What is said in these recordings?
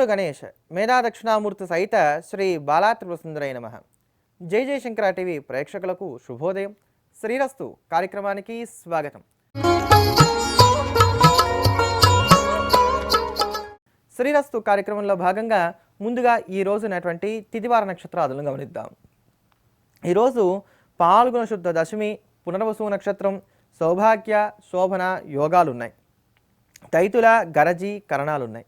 శ్రీగురు గణేష్ మేధా దక్షిణామూర్తి సహిత శ్రీ బాలా త్రిపురసుందరై నమ. జై జయశంకర టీవీ ప్రేక్షకులకు శుభోదయం. శ్రీరస్తు కార్యక్రమానికి స్వాగతం. శ్రీరస్తు కార్యక్రమంలో భాగంగా ముందుగా ఈ రోజునటువంటి తిదివార నక్షత్రాదులను గమనిద్దాం. ఈరోజు పాల్గొన శుద్ధ దశమి పునర్వసు నక్షత్రం సౌభాగ్య శోభన యోగాలున్నాయి. తైతుల గరజీ కరణాలున్నాయి.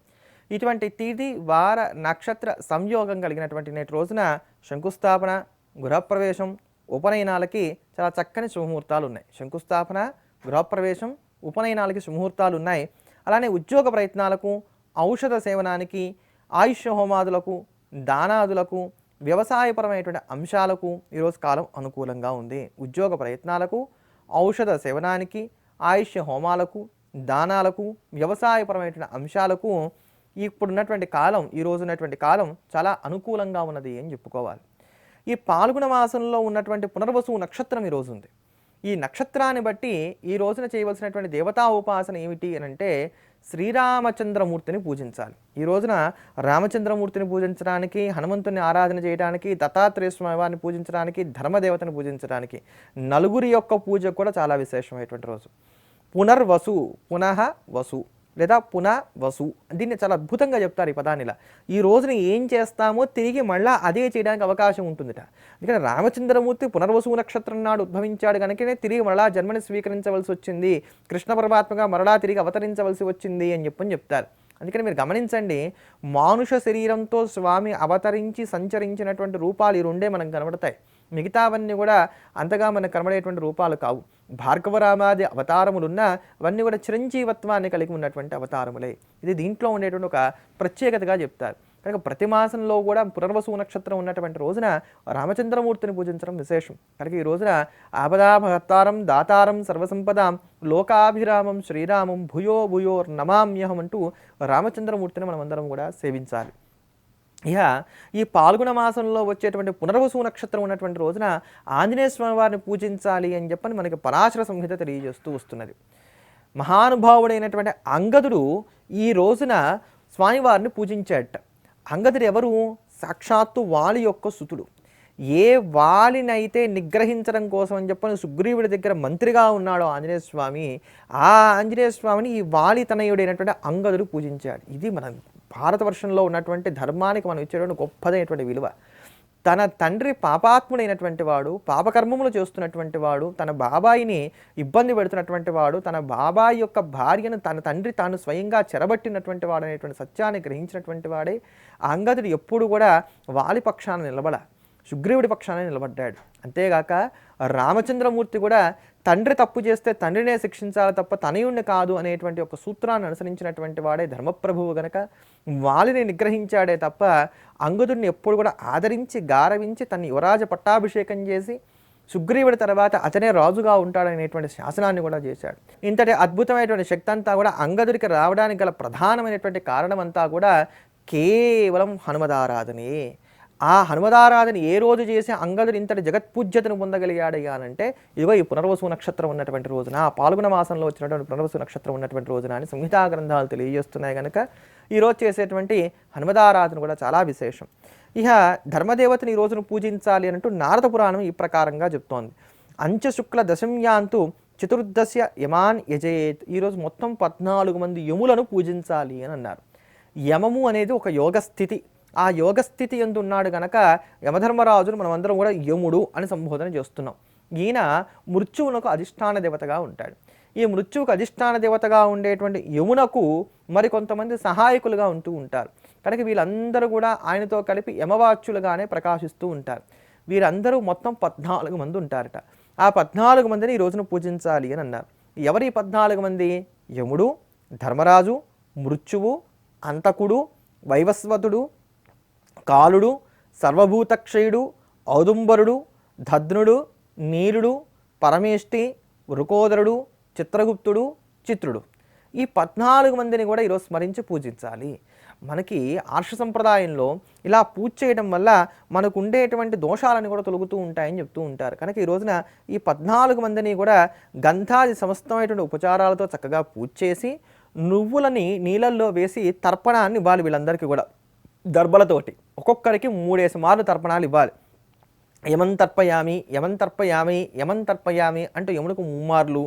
ఇటువంటి తిథి వార నక్షత్ర సంయోగం కలిగినటువంటి నేటి రోజున శంకుస్థాపన గృహప్రవేశం ఉపనయనాలకి చాలా చక్కని శుభముహూర్తాలు ఉన్నాయి శంకుస్థాపన గృహప్రవేశం ఉపనయనాలకి శుభముహూర్తాలు ఉన్నాయి అలానే ఉద్యోగ ప్రయత్నాలకు ఔషధ సేవనానికి ఆయుష్య హోమాదులకు దానాదులకు వ్యవసాయపరమైనటువంటి అంశాలకు ఈరోజు కాలం అనుకూలంగా ఉంది. ఉద్యోగ ప్రయత్నాలకు ఔషధ సేవనానికి ఆయుష్య హోమాలకు దానాలకు వ్యవసాయపరమైనటువంటి అంశాలకు ఇప్పుడున్నటువంటి కాలం ఈ రోజు ఉన్నటువంటి కాలం చాలా అనుకూలంగా ఉన్నది అని చెప్పుకోవాలి. ఈ పాల్గొన మాసంలో ఉన్నటువంటి పునర్వసు నక్షత్రం ఈరోజు ఉంది. ఈ నక్షత్రాన్ని బట్టి ఈ రోజున చేయవలసినటువంటి దేవతా ఉపాసన ఏమిటి అని అంటే శ్రీరామచంద్రమూర్తిని పూజించాలి. ఈ రోజున రామచంద్రమూర్తిని పూజించడానికి హనుమంతుని ఆరాధన చేయడానికి దత్తాత్రేయ వారిని పూజించడానికి ధర్మదేవతను పూజించడానికి నలుగురి యొక్క పూజ కూడా చాలా విశేషమైనటువంటి రోజు. పునర్వసు పునః వసు లేదా పున వసు దీన్ని చాలా అద్భుతంగా చెప్తారు ఈ పదానిలా ఈ రోజున ఏం చేస్తామో తిరిగి మళ్ళా అదే చేయడానికి అవకాశం ఉంటుందిట. ఎందుకంటే రామచంద్రమూర్తి పునర్వసు నక్షత్రం నాడు ఉద్భవించాడు కనుకనే తిరిగి మరలా జన్మని స్వీకరించవలసి వచ్చింది. కృష్ణ పరమాత్మగా మరలా తిరిగి అవతరించవలసి వచ్చింది అని చెప్పని చెప్తారు. అందుకని మీరు గమనించండి మానుష శరీరంతో స్వామి అవతరించి సంచరించినటువంటి రూపాలు ఈ రెండే మనకు కనబడతాయి. మిగతావన్నీ కూడా అంతగా మనకు కనబడేటువంటి రూపాలు కావు. భార్గవరామాది అవతారములున్నా అవన్నీ కూడా చిరంజీవత్వాన్ని కలిగి ఉన్నటువంటి అవతారములే. ఇది దీంట్లో ఉండేటువంటి ఒక ప్రత్యేకతగా చెప్తారు. కనుక ప్రతి మాసంలో కూడా పునర్వసు నక్షత్రం ఉన్నటువంటి రోజున రామచంద్రమూర్తిని పూజించడం విశేషం. కనుక ఈ రోజున ఆపదాభత్తారం దాతారం సర్వసంపదాం లోకాభిరామం శ్రీరామం భూయో భూయోర్ నమామ్యహం అంటూ రామచంద్రమూర్తిని మనమందరం కూడా సేవించాలి. ఇక ఈ పాల్గొన మాసంలో వచ్చేటువంటి పునర్వసు నక్షత్రం ఉన్నటువంటి రోజున ఆంజనేయ స్వామి వారిని పూజించాలి అని చెప్పని మనకి పరాశర సంహిత తెలియజేస్తూ వస్తున్నది. మహానుభావుడైనటువంటి అంగదుడు ఈ రోజున స్వామివారిని పూజించాడట. అంగదుడు ఎవరు? సాక్షాత్తు వాలి యొక్క సుతుడు. ఏ వాలినైతే నిగ్రహించడం కోసం అని చెప్పని సుగ్రీవుడి దగ్గర మంత్రిగా ఉన్నాడో ఆంజనేయ స్వామి ఆ ఆంజనేయ స్వామిని ఈ వాలి తనయుడైనటువంటి అంగదుడు పూజించాడు. ఇది మనం భారతవర్షంలో ఉన్నటువంటి ధర్మానికి మనం ఇచ్చేటువంటి గొప్పదైనటువంటి విలువ. తన తండ్రి పాపాత్ముడైనటువంటి వాడు పాపకర్మములు చేస్తున్నటువంటి వాడు తన బాబాయిని ఇబ్బంది పెడుతున్నటువంటి వాడు తన బాబాయి యొక్క భార్యను తన తండ్రి తాను స్వయంగా చెరబట్టినటువంటి వాడు అనేటువంటి సత్యాన్ని గ్రహించినటువంటి వాడే అంగదుడు ఎప్పుడు కూడా వాలి పక్షాన నిలబడ సుగ్రీవుడి పక్షాన నిలబడ్డాడు. అంతేగాక రామచంద్రమూర్తి కూడా తండ్రి తప్పు చేస్తే తండ్రినే శిక్షించాలి తప్ప తనయుణ్ణి కాదు అనేటువంటి ఒక సూత్రాన్ని అనుసరించినటువంటి వాడే ధర్మప్రభువు గనక వాలిని నిగ్రహించాడే తప్ప అంగదుడిని ఎప్పుడు కూడా ఆదరించి గారవించి తన యువరాజ పట్టాభిషేకం చేసి సుగ్రీవుడి తర్వాత అతనే రాజుగా ఉంటాడనేటువంటి శాసనాన్ని కూడా చేశాడు. ఇంతటి అద్భుతమైనటువంటి శక్తి అంతా కూడా అంగదుడికి రావడానికి గల ప్రధానమైనటువంటి కారణం అంతా కూడా కేవలం హనుమదారాధనే. ఆ హనుమదారాధన ఏ రోజు చేసి అంగదుడు ఇంతటి జగత్పూజ్యతను పొందగలిగాడయ్యా అంటే ఇదిగో ఈ పునర్వసు నక్షత్రం ఉన్నటువంటి రోజున ఆ పాల్గొన మాసంలో వచ్చినటువంటి పునర్వసు నక్షత్రం ఉన్నటువంటి రోజున అని సంహితా గ్రంథాలు తెలియజేస్తున్నాయి కనుక ఈరోజు చేసేటువంటి హనుమదారాధన కూడా చాలా విశేషం. ఇక ధర్మదేవతని ఈ రోజున పూజించాలి అంటూ నారద పురాణం ఈ ప్రకారంగా చెప్తోంది. అంచశుక్ల దశమ్యాంతు చతుర్దశ యమాన్ యజయేత్ ఈరోజు మొత్తం పద్నాలుగు మంది యములను పూజించాలి అని అన్నారు. యమము అనేది ఒక యోగ స్థితి ఆ యోగ స్థితి ఎందు ఉన్నాడు గనక యమధర్మరాజును మనమందరం కూడా యముడు అని సంబోధన చేస్తున్నాం. ఈయన మృత్యువునకు అధిష్టాన దేవతగా ఉంటాడు. ఈ మృత్యువుకు అధిష్టాన దేవతగా ఉండేటువంటి యమునకు మరికొంతమంది సహాయకులుగా ఉంటూ ఉంటారు. కనుక వీళ్ళందరూ కూడా ఆయనతో కలిపి యమవాచ్యులుగానే ప్రకాశిస్తూ ఉంటారు. వీరందరూ మొత్తం పద్నాలుగు మంది ఉంటారట. ఆ పద్నాలుగు మందిని ఈ రోజున పూజించాలి అని అన్నారు. ఎవరి పద్నాలుగు మంది? యముడు ధర్మరాజు మృత్యువు అంతకుడు వైవస్వతుడు కాలుడు సర్వభూతక్షయుడు ఔదుంబరుడు ధద్నుడు నీలుడు పరమేష్టి వృకోదరుడు చిత్రగుప్తుడు చిత్రుడు. ఈ పద్నాలుగు మందిని కూడా ఈరోజు స్మరించి పూజించాలి. మనకి ఆర్ష సంప్రదాయంలో ఇలా పూజ చేయడం వల్ల మనకు ఉండేటువంటి దోషాలను కూడా తొలుగుతూ ఉంటాయని చెప్తూ ఉంటారు. కనుక ఈ రోజున ఈ పద్నాలుగు మందిని కూడా గంధాది సమస్తమైనటువంటి ఉపచారాలతో చక్కగా పూజ చేసి నువ్వులని నీళ్ళల్లో వేసి తర్పణాన్ని ఇవ్వాలి వీళ్ళందరికీ కూడా. దర్భలతోటి ఒక్కొక్కరికి మూడేసి మార్లు తర్పణాలు ఇవ్వాలి. యమన్ తర్పయామి యమన్ తర్పయామి యమన్ తర్పయామి అంటూ యమునకు ముమ్మార్లు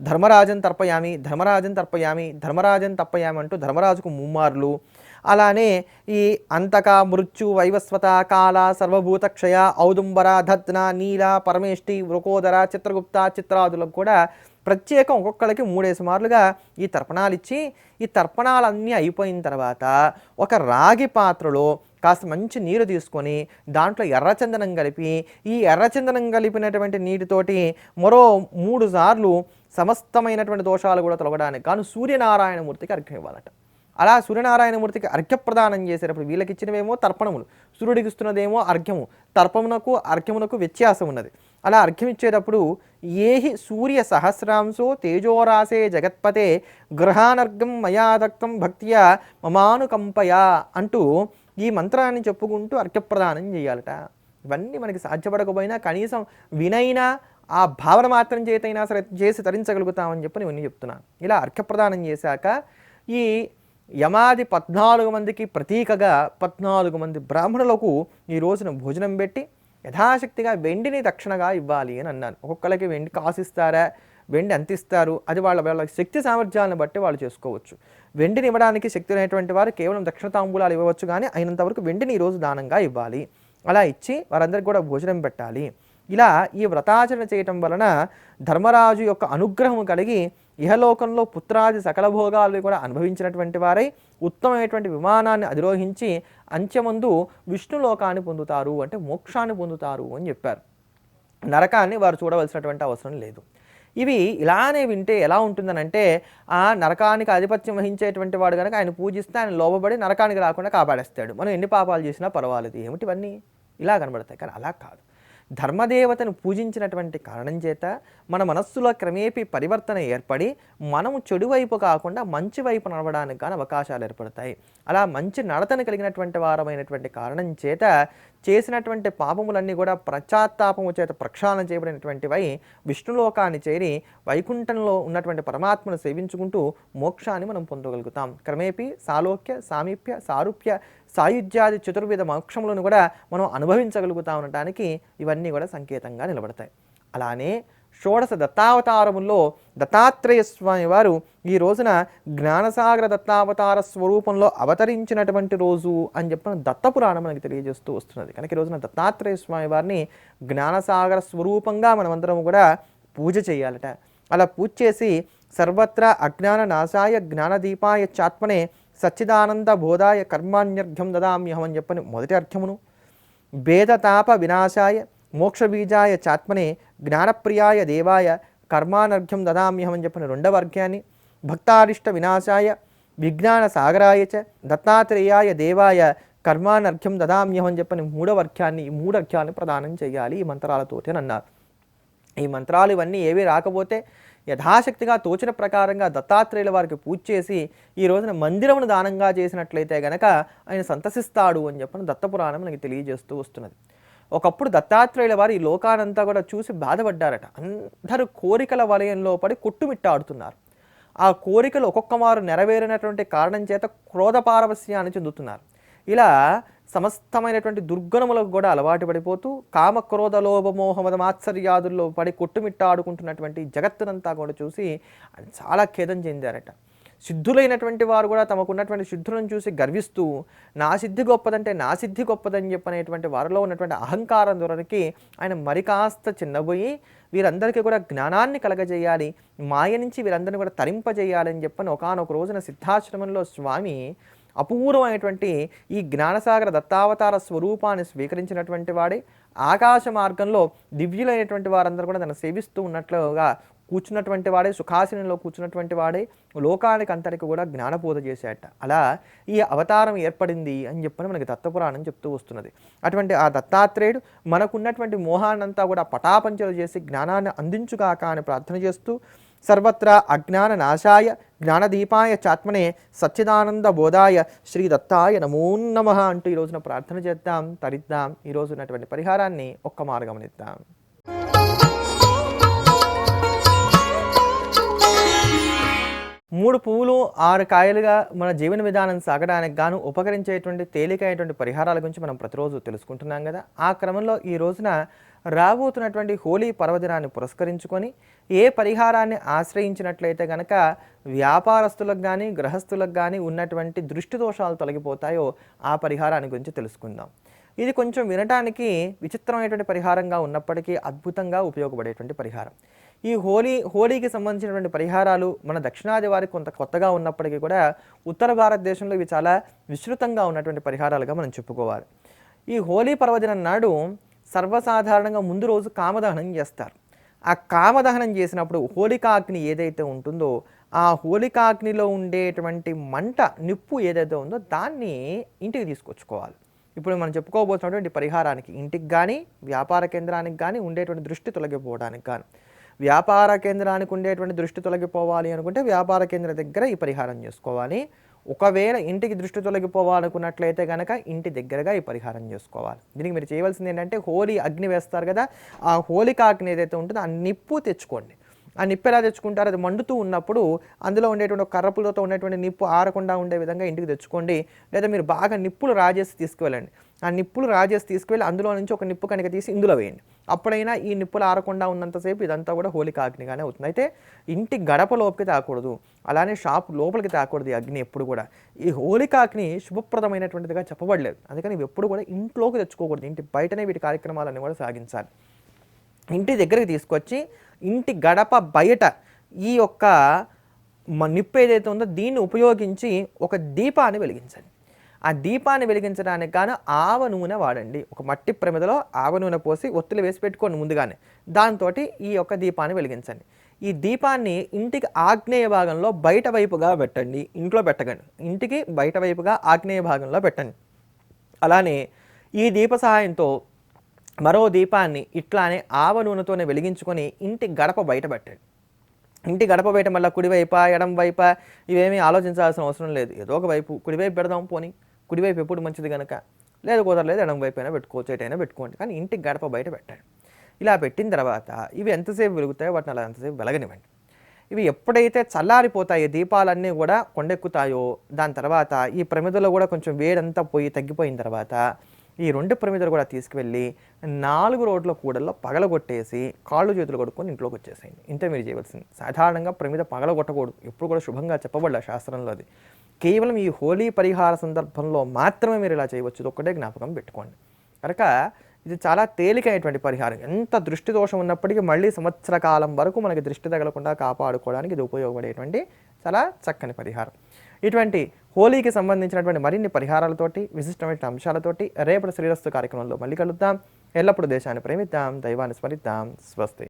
ధర్మరాజన్ తర్పయామి ధర్మరాజన్ తర్పయామి ధర్మరాజన్ తప్పయామి అంటూ ధర్మరాజుకు ముమ్మార్లు. అలానే ఈ అంతక మృత్యు వైవస్వత కాల సర్వభూత క్షయ ఔదుంబర దత్న నీల పరమేష్టి వృకోదర చిత్రగుప్త చిత్రాదులకు కూడా ప్రత్యేకం ఒక్కొక్కరికి మూడేసి మార్లుగా ఈ తర్పణాలు ఇచ్చి ఈ తర్పణాలన్నీ అయిపోయిన తర్వాత ఒక రాగి పాత్రలో కాస్త మంచి నీరు తీసుకొని దాంట్లో ఎర్రచందనం కలిపి ఈ ఎర్రచందనం కలిపినటువంటి నీటితోటి మరో మూడు సార్లు సమస్తమైనటువంటి దోషాలు కూడా తొలగడానికి కాను సూర్యనారాయణమూర్తికి అర్ఘ్యం ఇవ్వాలట. అలా సూర్యనారాయణమూర్తికి అర్ఘ్యప్రదానం చేసేటప్పుడు వీళ్ళకి ఇచ్చినవేమో తర్పణములు సూర్యుడికి ఇస్తున్నదేమో అర్ఘ్యము. తర్పమునకు అర్ఘ్యమునకు వ్యత్యాసం ఉన్నది అలా అర్ఘ్యం ఇచ్చేటప్పుడు ఏహి సూర్య సహస్రాంశో తేజోరాసే జగత్పతే గృహానర్గం మయాదక్తం భక్తియా మమానుకంపయా అంటూ ఈ మంత్రాన్ని చెప్పుకుంటూ అర్ఘ్యప్రదానం చేయాలట. ఇవన్నీ మనకి సాధ్యపడకపోయినా కనీసం వినైనా ఆ భావన మాత్రం చేతైనా సరే చేసి తరించగలుగుతామని చెప్పి నేను చెప్తున్నాను ఇలా అర్ఘ్యప్రదానం చేశాక ఈ యమాది పద్నాలుగు మందికి ప్రతీకగా పద్నాలుగు మంది బ్రాహ్మణులకు ఈ రోజున భోజనం పెట్టి యథాశక్తిగా వెండిని దక్షిణగా ఇవ్వాలి అని అన్నాను. ఒక్కొక్కరికి వెండి కాసిస్తారా? వెండి ఎంత ఇస్తారు అది వాళ్ళ వాళ్ళ శక్తి సామర్థ్యాలను బట్టి వాళ్ళు చేసుకోవచ్చు. వెండిని ఇవ్వడానికి శక్తి అనేటువంటి వారు కేవలం దక్షిణ తాంబూలాలు ఇవ్వవచ్చు కానీ అయినంతవరకు వెండిని ఈరోజు దానంగా ఇవ్వాలి. అలా ఇచ్చి వారందరికీ కూడా భోజనం పెట్టాలి. ఇలా ఈ వ్రతాచరణ చేయటం వలన ధర్మరాజు యొక్క అనుగ్రహం కలిగి ఇహలోకంలో పుత్రాది సకల భోగాలు కూడా అనుభవించినటువంటి వారై ఉత్తమమైనటువంటి విమానాన్ని అధిరోహించి అంత్యమందు విష్ణులోకాన్ని పొందుతారు అంటే మోక్షాన్ని పొందుతారు అని చెప్పారు. నరకాన్ని వారు చూడవలసినటువంటి అవసరం లేదు. ఇవి ఇలానే వింటే ఎలా ఉంటుందనంటే ఆ నరకానికి ఆధిపత్యం వహించేటువంటి వాడు కనుక ఆయన పూజిస్తే ఆయన లోబడి నరకానికి రాకుండా కాపాడేస్తాడు. మనం ఎన్ని పాపాలు చేసినా పర్వాలేదు. ఏమిటివన్నీ ఇలా కనబడతాయి. కానీ అలా కాదు. ధర్మదేవతను పూజించినటువంటి కారణం చేత మన మనస్సులో క్రమేపీ పరివర్తన ఏర్పడి మనము చెడు వైపు కాకుండా మంచి వైపు నడవడానికి కానీ అవకాశాలు ఏర్పడతాయి. అలా మంచి నడతను కలిగినటువంటి వారమైనటువంటి కారణం చేత చేసినటువంటి పాపములన్నీ కూడా ప్రచాత్తాపము చేత ప్రక్షాళన చేయబడినటువంటివై విష్ణులోకాన్ని చేరి వైకుంఠంలో ఉన్నటువంటి పరమాత్మను సేవించుకుంటూ మోక్షాన్ని మనం పొందగలుగుతాం. క్రమేపీ సాలోక్య సామీప్య సారూప్య సాయుధ్యాది చతుర్విధ మోక్షములను కూడా మనం అనుభవించగలుగుతా ఉండటానికి ఇవన్నీ కూడా సంకేతంగా నిలబడతాయి. అలానే షోడశ దత్తావతారముల్లో దత్తాత్రేయ స్వామి వారు ఈ రోజున జ్ఞానసాగర దత్తావతార స్వరూపంలో అవతరించినటువంటి రోజు అని చెప్పిన దత్తపురాణం మనకి తెలియజేస్తూ వస్తున్నది. కనుక ఈ రోజున దత్తాత్రేయ స్వామి వారిని జ్ఞానసాగర స్వరూపంగా మనమందరం కూడా పూజ చేయాలట. అలా పూజ చేసి సర్వత్రా అజ్ఞాన నాశాయ జ్ఞానదీపాయ చాత్మనే సచ్చిదానంద బోధాయ కర్మాణ్యర్ఘ్యం దదామ్యహం అని చెప్పని మొదటి అర్థమును. భేదతాప వినాశాయ మోక్షబీజాయ చాత్మనే జ్ఞానప్రియాయ దేవాయ కర్మానర్ఘ్యం దదామ్యహం అని చెప్పిన రెండవ అర్ఘ్యాన్ని భక్తారిష్ట వినాశాయ విజ్ఞాన సాగరాయ చ దత్తాత్రేయాయ దేవాయ కర్మానర్ఘ్యం దదామ్యహం అని చెప్పని మూడవ అర్ఘ్యాన్ని ఈ మూడు అర్ఘ్యాన్ని ప్రదానం చేయాలి ఈ మంత్రాలతో అని అన్నారు. ఈ మంత్రాలు ఇవన్నీ ఏవి రాకపోతే యథాశక్తిగా తోచిన ప్రకారంగా దత్తాత్రేయుల వారికి పూజ చేసి ఈ రోజున మందిరమును దానంగా చేసినట్లయితే గనక ఆయన సంతసిస్తాడు అని చెప్పిన దత్తపురాణం మనకి తెలియజేస్తూ వస్తున్నది. ఒకప్పుడు దత్తాత్రేయుల వారు ఈ లోకానంతా కూడా చూసి బాధపడ్డారట. అందరూ కోరికల వలయంలో పడి కొట్టుమిట్టాడుతున్నారు. ఆ కోరికలు ఒక్కొక్క వారు నెరవేరినటువంటి కారణం చేత క్రోధపారవశ్యాన్ని చెందుతున్నారు. ఇలా సమస్తమైనటువంటి దుర్గుణములకు కూడా అలవాటు పడిపోతూ కామ క్రోధ మాత్సర్యాదుల్లో పడి కొట్టుమిట్టాడుకుంటున్నటువంటి జగత్తునంతా కూడా చూసి చాలా ఖేదం చెందారట. సిద్ధులైనటువంటి వారు కూడా తమకున్నటువంటి సిద్ధులను చూసి గర్విస్తూ నా సిద్ధి గొప్పదంటే నా సిద్ధి గొప్పదని చెప్పనేటువంటి వారిలో ఉన్నటువంటి అహంకారం దొరకి ఆయన మరి కాస్త చిన్నబోయి వీరందరికీ కూడా జ్ఞానాన్ని కలగజేయాలి మాయ నుంచి వీరందరిని కూడా తరింపజేయాలని చెప్పని ఒకనొక రోజున సిద్ధాశ్రమంలో స్వామి అపూర్వమైనటువంటి ఈ జ్ఞానసాగర దత్తావతార స్వరూపాన్ని స్వీకరించినటువంటి వాడే. ఆకాశ మార్గంలో దివ్యులైనటువంటి వారందరూ కూడా తను సేవిస్తూ ఉన్నట్లుగా కూర్చున్నటువంటి వాడే సుఖాసనంలో కూర్చున్నటువంటి వాడే లోకానికి అంతటికి కూడా జ్ఞానబోధ చేసేట అలా ఈ అవతారం ఏర్పడింది అని చెప్పని మనకి దత్తపురాణం చెప్తూ వస్తున్నది. అటువంటి ఆ దత్తాత్రేయుడు మనకున్నటువంటి మోహాన్నంతా కూడా పటాపంచలు చేసి జ్ఞానాన్ని అందించుగాక అని ప్రార్థన చేస్తూ సర్వత్రా అజ్ఞాన నాశాయ జ్ఞానదీపాయ చాత్మనే సచ్చిదానంద బోధాయ శ్రీ దత్తాయ నమో నమ అంటూ ఈరోజున ప్రార్థన చేద్దాం తరిద్దాం ఈరోజు ఉన్నటువంటి పరిహారాన్ని ఒక్క మార్గమనిద్దాం మూడు పువ్వులు ఆరు కాయలుగా మన జీవన విధానం సాగడానికి గాను ఉపకరించేటువంటి తేలికైనటువంటి పరిహారాల గురించి మనం ప్రతిరోజు తెలుసుకుంటున్నాం కదా. ఆ క్రమంలో ఈ రోజున రాబోతున్నటువంటి హోలీ పర్వదినాన్ని పురస్కరించుకొని ఏ పరిహారాన్ని ఆశ్రయించినట్లయితే గనక వ్యాపారస్తులకు కానీ గృహస్థులకు కానీ ఉన్నటువంటి దృష్టి దోషాలు తొలగిపోతాయో ఆ పరిహారాన్ని గురించి తెలుసుకుందాం. ఇది కొంచెం వినటానికి విచిత్రమైనటువంటి పరిహారంగా ఉన్నప్పటికీ అద్భుతంగా ఉపయోగపడేటువంటి పరిహారం. ఈ హోలీ హోలీకి సంబంధించినటువంటి పరిహారాలు మన దక్షిణాది వారికి కొంత కొత్తగా ఉన్నప్పటికీ కూడా ఉత్తర భారతదేశంలో ఇవి చాలా విస్తృతంగా ఉన్నటువంటి పరిహారాలుగా మనం చెప్పుకోవాలి. ఈ హోలీ పర్వదినం నాడు సర్వసాధారణంగా ముందు రోజు కామదహనం చేస్తారు. ఆ కామదహనం చేసినప్పుడు హోలికాగ్ని ఏదైతే ఉంటుందో ఆ హోలికాగ్నిలో ఉండేటువంటి మంట నిప్పు ఏదైతే ఉందో దాన్ని ఇంటికి తీసుకొచ్చుకోవాలి. ఇప్పుడు మనం చెప్పుకోబోతున్నటువంటి పరిహారానికి ఇంటికి కానీ వ్యాపార కేంద్రానికి కానీ ఉండేటువంటి దృష్టి తొలగిపోవడానికి కానీ వ్యాపార కేంద్రానికి ఉండేటువంటి దృష్టి తొలగిపోవాలి అనుకుంటే వ్యాపార కేంద్రం దగ్గర ఈ పరిహారం చేసుకోవాలి. ఒకవేళ ఇంటికి దృష్టి తొలగిపోవాలనుకున్నట్లయితే కనుక ఇంటి దగ్గరగా ఈ పరిహారం చేసుకోవాలి. దీనికి మీరు చేయవలసింది ఏంటంటే హోలీ అగ్ని వేస్తారు కదా ఆ హోలికా అగ్ని ఏదైతే ఉంటుందో ఆ నిప్పు తెచ్చుకోండి. ఆ నిప్పు ఎలా తెచ్చుకుంటారు. అది మండుతూ ఉన్నప్పుడు అందులో ఉండేటువంటి కర్రపులతో ఉండేటువంటి నిప్పు ఆరకుండా ఉండే విధంగా ఇంటికి తెచ్చుకోండి. లేదా మీరు బాగా నిప్పులు రాజేసి తీసుకువెళ్ళండి. ఆ నిప్పులు రాజేసి తీసుకువెళ్ళి అందులో నుంచి ఒక నిప్పు కనుక తీసి ఇందులో వేయండి. అప్పుడైనా ఈ నిప్పులు ఆరకుండా ఉన్నంతసేపు ఇదంతా కూడా హోలిక అగ్నిగానే అవుతుంది. అయితే ఇంటి గడప లోపలికి తాకూడదు. అలానే షాప్ లోపలికి తాకూడదు ఈ అగ్ని ఎప్పుడు కూడా. ఈ హోలికా అగ్ని శుభప్రదమైనటువంటిదిగా చెప్పబడలేదు. అందుకని ఇవి ఎప్పుడు కూడా ఇంట్లోకి తెచ్చుకోకూడదు. ఇంటి బయటనే వీటి కార్యక్రమాలన్నీ కూడా సాగించాలి. ఇంటి దగ్గరికి తీసుకొచ్చి ఇంటి గడప బయట ఈ యొక్క మ- నిప్పు ఏదైతే ఉందో దీన్ని ఉపయోగించి ఒక దీపాన్ని వెలిగించండి. ఆ దీపాన్ని వెలిగించడానికి గాను ఆవ నూనె వాడండి. ఒక మట్టి ప్రమిదలో ఆవ నూనె పోసి ఒత్తులు వేసి పెట్టుకోండి ముందుగానే. దాంతో ఈ యొక్క దీపాన్ని వెలిగించండి. ఈ దీపాన్ని ఇంటికి ఆగ్నేయ భాగంలో బయట వైపుగా పెట్టండి. ఇంట్లో పెట్టకండి. ఇంటికి బయట వైపుగా ఆగ్నేయ భాగంలో పెట్టండి. అలానే ఈ దీప సహాయంతో మరో దీపాన్ని ఇట్లానే ఆవ నూనెతోనే వెలిగించుకొని ఇంటి గడప బయటపెట్టాడు ఇంటి గడప బయట మళ్ళీ కుడివైపా ఎడం వైప ఇవేమీ ఆలోచించాల్సిన అవసరం లేదు. ఏదో ఒక వైపు కుడివైపు పెడదాం పోనీ కుడివైపు ఎప్పుడు మంచిది కనుక లేదు కుదరలేదు ఎడం వైపు అయినా పెట్టుకోవచ్చు ఎటైనా పెట్టుకోండి. కానీ ఇంటి గడప బయట పెట్టండి. ఇలా పెట్టిన తర్వాత ఇవి ఎంతసేపు వెలుగుతాయో వాటిని అలా ఎంతసేపు వెలగనివ్వండి. ఇవి ఎప్పుడైతే చల్లారిపోతాయో దీపాలన్నీ కూడా కొండెక్కుతాయో దాని తర్వాత ఈ ప్రమిదలో కూడా కొంచెం వేడంతా పోయి తగ్గిపోయిన తర్వాత ఈ రెండు ప్రమిదలు కూడా తీసుకువెళ్ళి నాలుగు రోడ్ల కూడల్లో పగలగొట్టేసి కాళ్ళు చేతులు కొడుకొని ఇంట్లోకి వచ్చేసేయండి. ఇంతే మీరు చేయవలసింది. సాధారణంగా ప్రమిద పగలగొట్టకూడదు. ఎప్పుడు కూడా శుభంగా చెప్పబడ్డ శాస్త్రంలో అది. కేవలం ఈ హోలీ పరిహార సందర్భంలో మాత్రమే మీరు ఇలా చేయవచ్చు. ఒక్కటే జ్ఞాపకం పెట్టుకోండి. కనుక ఇది చాలా తేలికైనటువంటి పరిహారం. ఎంత దృష్టి దోషం ఉన్నప్పటికీ మళ్ళీ సంవత్సర కాలం వరకు మనకి దృష్టి తగలకుండా కాపాడుకోవడానికి ఇది ఉపయోగపడేటువంటి చాలా చక్కని పరిహారం. ఇటువంటి హోలీకి సంబంధించినటువంటి మరిన్ని పరిహారాలతోటి విశిష్టమైన అంశాలతోటి రేపటి శ్రీరస్తు కార్యక్రమంలో మళ్ళీ కలుద్దాం. ఎల్లప్పుడూ దేశాన్ని ప్రేమిద్దాం. దైవాన్ని స్మరిద్దాం. స్వస్తి.